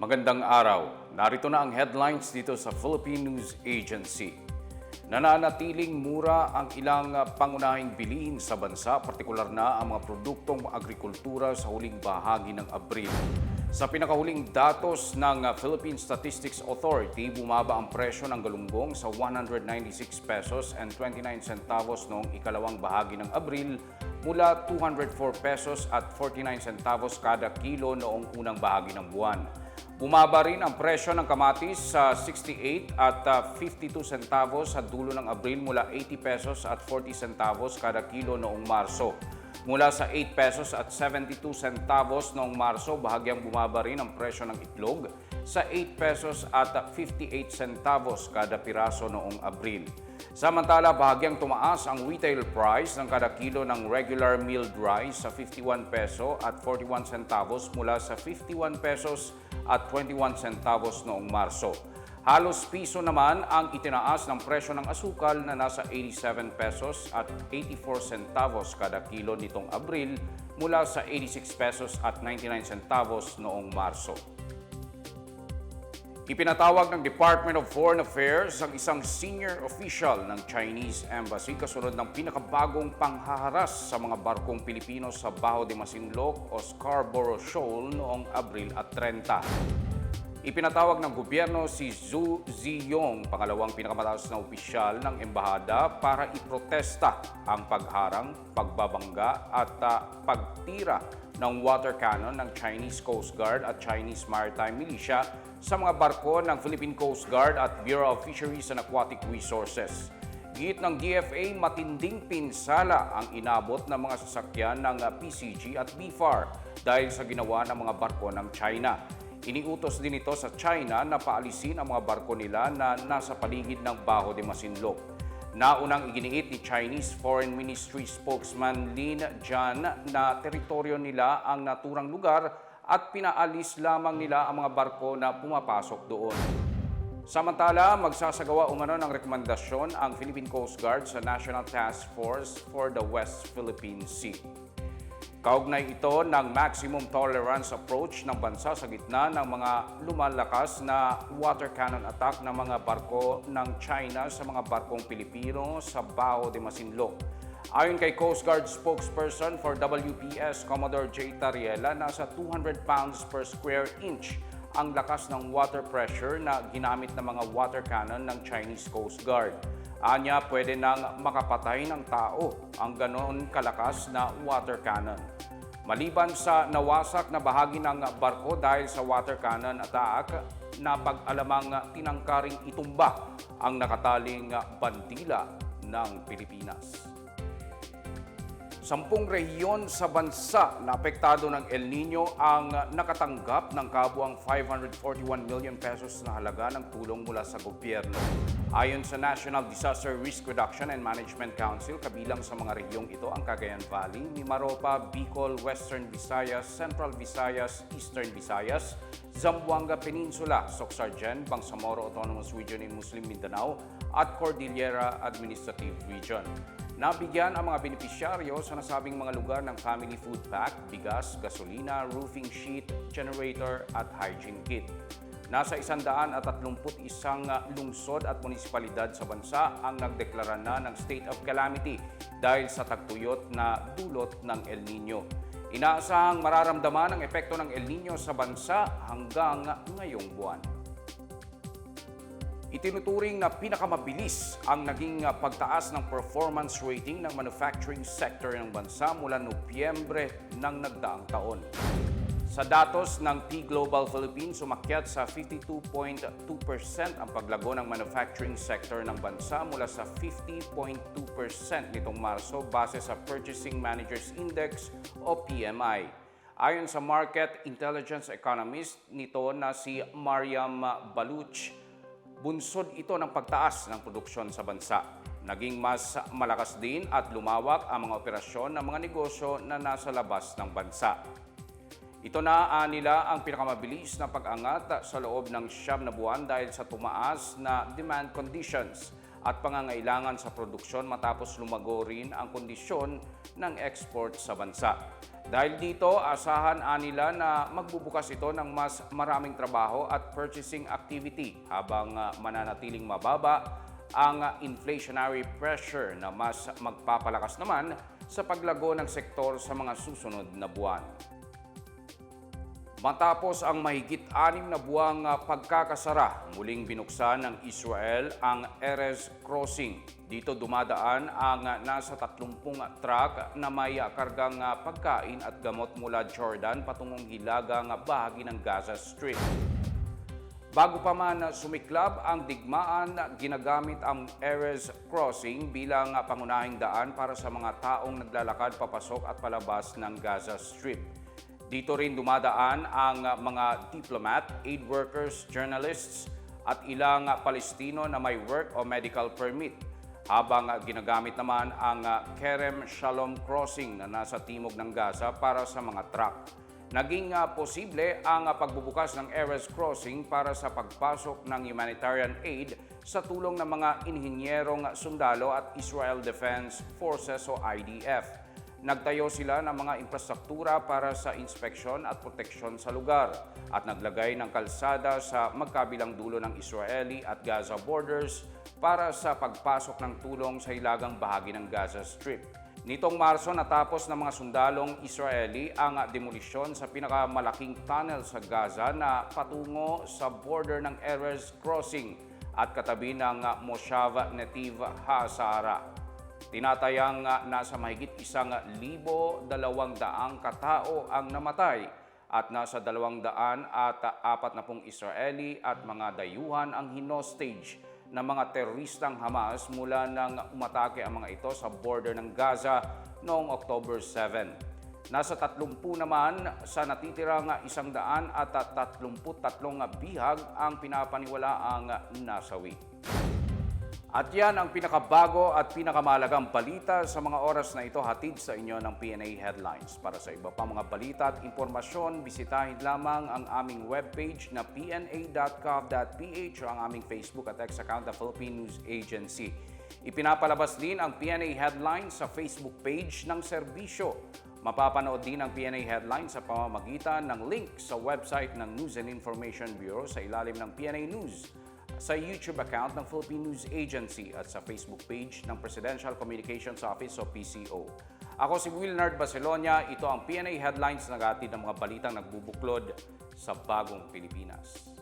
Magandang araw. Narito na ang headlines dito sa Philippine News Agency. Nananatiling mura ang ilang ah, pangunahing bilihin sa bansa, partikular na ang mga produktong agrikultura sa huling bahagi ng Abril. Sa pinakahuling datos ng ah, Philippine Statistics Authority, bumaba ang presyo ng galunggong sa 196 pesos and 29 centavos noong ikalawang bahagi ng Abril mula 204 pesos at 49 centavos kada kilo noong unang bahagi ng buwan. Bumaba rin ang presyo ng kamatis sa 68 at ah, 52 centavos sa dulo ng Abril mula 80 pesos at 40 centavos kada kilo noong Marso. Mula sa 8 pesos at 72 centavos noong Marso, bahagyang bumaba rin ang presyo ng itlog sa 8 pesos at 58 centavos kada piraso noong Abril. Samantala, bahagyang tumaas ang retail price ng kada kilo ng regular milled rice sa 51 peso at 41 centavos mula sa 51 pesos at 21 centavos noong Marso. Halos piso naman ang itinaas ng presyo ng asukal na nasa 87 pesos at 84 centavos kada kilo nitong Abril mula sa 86 pesos at 99 centavos noong Marso. Ipinatawag ng Department of Foreign Affairs ang isang senior official ng Chinese Embassy kasunod ng pinakabagong panghaharas sa mga barkong Pilipino sa Baho de Masinloc o Scarborough Shoal noong Abril at 30. Ipinatawag ng gobyerno si Zhu Ziyong, pangalawang pinakamataas na opisyal ng embahada para iprotesta ang pagharang, pagbabangga at ah, pagtira ng water cannon ng Chinese Coast Guard at Chinese Maritime Militia sa mga barko ng Philippine Coast Guard at Bureau of Fisheries and Aquatic Resources. Git ng DFA, matinding pinsala ang inabot ng mga sasakyan ng ah, PCG at BFAR dahil sa ginawa ng mga barko ng China. Iniutos din ito sa China na paalisin ang mga barko nila na nasa paligid ng Baho de Masinloc. Naunang iginiit ni Chinese Foreign Ministry spokesman Lin Jian na teritoryo nila ang naturang lugar at pinaalis lamang nila ang mga barko na pumapasok doon. Samantala, magsasagawa umano ng rekomendasyon ang Philippine Coast Guard sa National Task Force for the West Philippine Sea. Kaugnay ito ng maximum tolerance approach ng bansa sa gitna ng mga lumalakas na water cannon attack ng mga barko ng China sa mga barkong Pilipino sa Bao de Masinloc. Ayon kay Coast Guard spokesperson for WPS, Commodore J. Tariela, nasa 200 pounds per square inch ang lakas ng water pressure na ginamit ng mga water cannon ng Chinese Coast Guard. Anya, pwede nang makapatay ng tao ang ganoon kalakas na water cannon. Maliban sa nawasak na bahagi ng barko dahil sa water cannon attack, na pag-alamang tinangkaring itumba ang nakataling bandila ng Pilipinas. Sampung rehiyon sa bansa na apektado ng El Nino ang nakatanggap ng kabuang 541 million pesos na halaga ng tulong mula sa gobyerno. Ayon sa National Disaster Risk Reduction and Management Council, kabilang sa mga rehiyong ito ang Cagayan Valley, Mimaropa, Bicol, Western Visayas, Central Visayas, Eastern Visayas, Zamboanga Peninsula, Socsargen, Bangsamoro Autonomous Region in Muslim Mindanao at Cordillera Administrative Region. Nabigyan ang mga benepisyaryo sa nasabing mga lugar ng family food pack, bigas, gasolina, roofing sheet, generator at hygiene kit. Nasa 131 lungsod at munisipalidad sa bansa ang nagdeklara na ng state of calamity dahil sa tagtuyot na dulot ng El Nino. Inaasahang mararamdaman ang epekto ng El Nino sa bansa hanggang ngayong buwan. Itinuturing na pinakamabilis ang naging uh, pagtaas ng performance rating ng manufacturing sector ng bansa mula Nobyembre ng nagdaang taon. Sa datos ng P Global Philippines, sumakyat sa 52.2% ang paglago ng manufacturing sector ng bansa mula sa 50.2% nitong Marso base sa Purchasing Managers Index o PMI. Ayon sa market intelligence economist nito na si Mariam Baluch, bunsod ito ng pagtaas ng produksyon sa bansa. Naging mas malakas din at lumawak ang mga operasyon ng mga negosyo na nasa labas ng bansa. Ito na ah, nila ang pinakamabilis na pag-angat sa loob ng siyam na buwan dahil sa tumaas na demand conditions at pangangailangan sa produksyon matapos lumago rin ang kondisyon ng export sa bansa. Dahil dito, asahan nila na magbubukas ito ng mas maraming trabaho at purchasing activity habang ah, mananatiling mababa ang inflationary pressure na mas magpapalakas naman sa paglago ng sektor sa mga susunod na buwan. Matapos ang mahigit anim na buwang ah, pagkakasara, muling binuksan ng Israel ang Erez Crossing. Dito dumadaan ang ah, nasa 30 truck na may ah, kargang pagkain at gamot mula Jordan patungong hilagang ah, bahagi ng Gaza Strip. Bago pa man sumiklab ang digmaan, ginagamit ang Erez Crossing bilang pangunahing daan para sa mga taong naglalakad papasok at palabas ng Gaza Strip. Dito rin dumadaan ang mga diplomat, aid workers, journalists at ilang Palestino na may work o medical permit habang ginagamit naman ang Kerem Shalom Crossing na nasa timog ng Gaza para sa mga truck. Naging ah, posible ang pagbubukas ng Erez Crossing para sa pagpasok ng humanitarian aid sa tulong ng mga inhinyerong sundalo at Israel Defense Forces o IDF. Nagtayo sila ng mga infrastruktura para sa inspeksyon at proteksyon sa lugar at naglagay ng kalsada sa magkabilang dulo ng Israeli at Gaza borders para sa pagpasok ng tulong sa hilagang bahagi ng Gaza Strip. Nitong Marso natapos ng mga sundalong Israeli ang demolisyon sa pinakamalaking tunnel sa Gaza na patungo sa border ng Erez Crossing at katabi ng Moshav Netiv HaSahara. Tinatayang nasa mahigit isang libo dalawang daang katao ang namatay at nasa dalawang daan at apat na pong Israeli at mga dayuhan ang hinostage ng mga teroristang Hamas mula nang umatake ang mga ito sa border ng Gaza noong October 7. Nasa 30 naman sa natitirang isang daan at 33 bihag ang pinapaniwalaang nasawi. At yan ang pinakabago at pinakamalagang balita sa mga oras na ito hatid sa inyo ng PNA Headlines. Para sa iba pa mga balita at impormasyon, bisitahin lamang ang aming webpage na pna.gov.ph o ang aming Facebook at X account na Philippine News Agency. Ipinapalabas din ang PNA Headlines sa Facebook page ng serbisyo. Mapapanood din ang PNA Headlines sa pamamagitan ng link sa website ng News and Information Bureau sa ilalim ng PNA News sa YouTube account ng Philippine News Agency at sa Facebook page ng Presidential Communications Office o PCO. Ako si Wilnard Barcelonia, ito ang PNA Headlines na nagatid ng mga balitang nagbubuklod sa bagong Pilipinas.